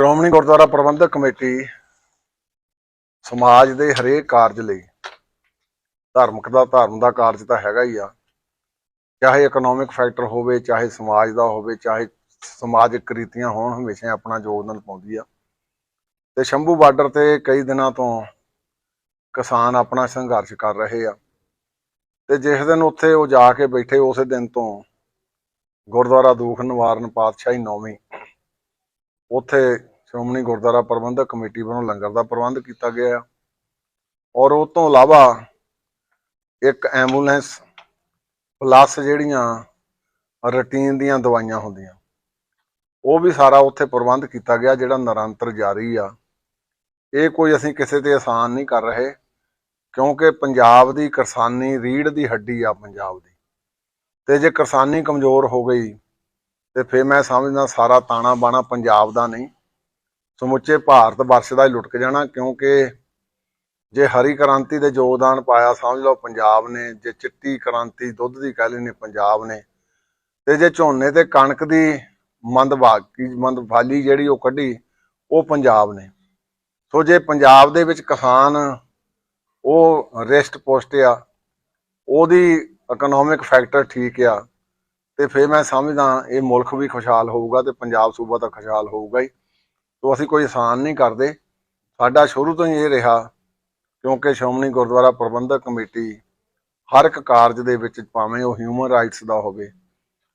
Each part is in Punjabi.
ਸ਼੍ਰੋਮਣੀ ਗੁਰਦੁਆਰਾ ਪ੍ਰਬੰਧਕ ਕਮੇਟੀ ਸਮਾਜ ਦੇ ਹਰੇਕ ਕਾਰਜ ਲਈ, ਧਾਰਮਿਕ ਦਾ, ਧਰਮ ਦਾ ਕਾਰਜ ਤਾਂ ਹੈਗਾ ਹੀ ਆ। ਚਾਹੇ ਇਕਨੋਮਿਕ ਫੈਕਟਰ ਹੋਵੇ, ਚਾਹੇ ਸਮਾਜ ਦਾ ਹੋਵੇ, ਚਾਹੇ ਸਮਾਜਿਕ ਰੀਤੀਆਂ ਹੋਣ, ਹਮੇਸ਼ਾ ਆਪਣਾ ਯੋਗਦਾਨ ਪਾਉਂਦੀ ਆ। ਤੇ ਸ਼ੰਭੂ ਬਾਰਡਰ ਤੇ ਕਈ ਦਿਨਾਂ ਤੋਂ ਕਿਸਾਨ ਆਪਣਾ ਸੰਘਰਸ਼ ਕਰ ਰਹੇ ਆ। ਤੇ ਜਿਸ ਦਿਨ ਉੱਥੇ ਉਹ ਜਾ ਕੇ ਬੈਠੇ, ਉਸੇ ਦਿਨ ਤੋਂ ਗੁਰਦੁਆਰਾ ਦੂਖ ਨਿਵਾਰਨ ਪਾਤਸ਼ਾਹੀ ਨੌਵੀਂ, ਉੱਥੇ ਸ਼੍ਰੋਮਣੀ ਗੁਰਦੁਆਰਾ ਪ੍ਰਬੰਧਕ ਕਮੇਟੀ ਵੱਲੋਂ ਲੰਗਰ ਦਾ ਪ੍ਰਬੰਧ ਕੀਤਾ ਗਿਆ ਹੈ ਔਰ ਉਹ ਤੋਂ ਇਲਾਵਾ ਇੱਕ ਐਂਬੂਲੈਂਸ ਪਲੱਸ ਜਿਹੜੀਆਂ ਰੂਟੀਨ ਦੀਆਂ ਦਵਾਈਆਂ ਹੁੰਦੀਆਂ, ਉਹ ਵੀ ਸਾਰਾ ਉੱਥੇ ਪ੍ਰਬੰਧ ਕੀਤਾ ਗਿਆ ਜਿਹੜਾ ਨਿਰੰਤਰ ਜਾਰੀ ਆ। ਇਹ ਕੋਈ ਅਸੀਂ ਕਿਸੇ ਤੇ ਆਸਾਨ ਨਹੀਂ ਕਰ ਰਹੇ, ਕਿਉਂਕਿ ਪੰਜਾਬ ਦੀ ਕਿਸਾਨੀ ਰੀੜ ਦੀ ਹੱਡੀ ਆ ਪੰਜਾਬ ਦੀ। ਤੇ ਜੇ ਕਿਸਾਨੀ ਕਮਜ਼ੋਰ ਹੋ ਗਈ, ਤੇ ਫਿਰ ਮੈਂ ਸਮਝਦਾ ਸਾਰਾ ਤਾਣਾ ਬਾਣਾ ਪੰਜਾਬ ਦਾ ਨਹੀਂ। ਸਮੁੱਚੇ ਭਾਰਤ ਵਰਸ਼ ਦਾ ਹੀ ਲੁੱਟ ਜਾਣਾ, ਕਿਉਂਕਿ ਜੇ ਹਰੀ ਕ੍ਰਾਂਤੀ ਦੇ ਯੋਗਦਾਨ ਪਾਇਆ, ਸਮਝ ਲਓ ਪੰਜਾਬ ਨੇ, ਜੇ ਚਿੱਟੀ ਕ੍ਰਾਂਤੀ ਦੁੱਧ ਦੀ ਕਹਿ ਲੈਨੇ ਪੰਜਾਬ ਨੇ, ਤੇ ਜੇ ਝੋਨੇ ਤੇ ਕਣਕ ਦੀ ਮੰਦਭਾਗੀ ਮੰਦਭਾਲੀ ਜਿਹੜੀ ਉਹ ਕੱਢੀ, ਉਹ ਪੰਜਾਬ ਨੇ। ਸੋ ਜੇ ਪੰਜਾਬ ਦੇ ਵਿੱਚ ਕਿਸਾਨ ਉਹ ਰਿਸਟ ਪੋਸਟ ਆ, ਉਹਦੀ ਇਕਨੋਮਿਕ ਫੈਕਟਰ ਠੀਕ ਆ, ਤੇ ਫਿਰ ਮੈਂ ਸਮਝਦਾ, ਇਹ ਮੁਲਕ ਵੀ ਖੁਸ਼ਹਾਲ ਹੋਊਗਾ ਤੇ ਪੰਜਾਬ ਸੂਬਾ ਤਾਂ ਖੁਸ਼ਹਾਲ ਹੋਊਗਾ ਹੀ। ਤੋ ਅਸੀਂ ਕੋਈ ਆਸਾਨ ਨਹੀਂ ਕਰਦੇ। ਸਾਡਾ ਸ਼ੁਰੂ ਤੋਂ ਹੀ ਇਹ ਰਿਹਾ, ਕਿਉਂਕਿ ਸ਼੍ਰੋਮਣੀ ਗੁਰਦੁਆਰਾ ਪ੍ਰਬੰਧਕ ਕਮੇਟੀ ਹਰ ਇੱਕ ਕਾਰਜ ਦੇ ਵਿੱਚ ਭਾਵੇਂ ਉਹ ਹਿਊਮਨ ਰਾਈਟਸ ਦਾ ਹੋਵੇ,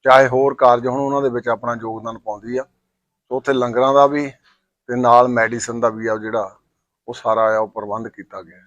ਚਾਹੇ ਹੋਰ ਕਾਰਜ ਹੋਣ, ਉਹਨਾਂ ਦੇ ਵਿੱਚ ਆਪਣਾ ਯੋਗਦਾਨ ਪਾਉਂਦੀ ਆ। ਸੋ ਉੱਥੇ ਲੰਗਰਾਂ ਦਾ ਵੀ ਤੇ ਨਾਲ ਮੈਡੀਸਨ ਦਾ ਵੀ ਆ ਜਿਹੜਾ, ਉਹ ਸਾਰਾ ਆ, ਉਹ ਪ੍ਰਬੰਧ ਕੀਤਾ ਗਿਆ।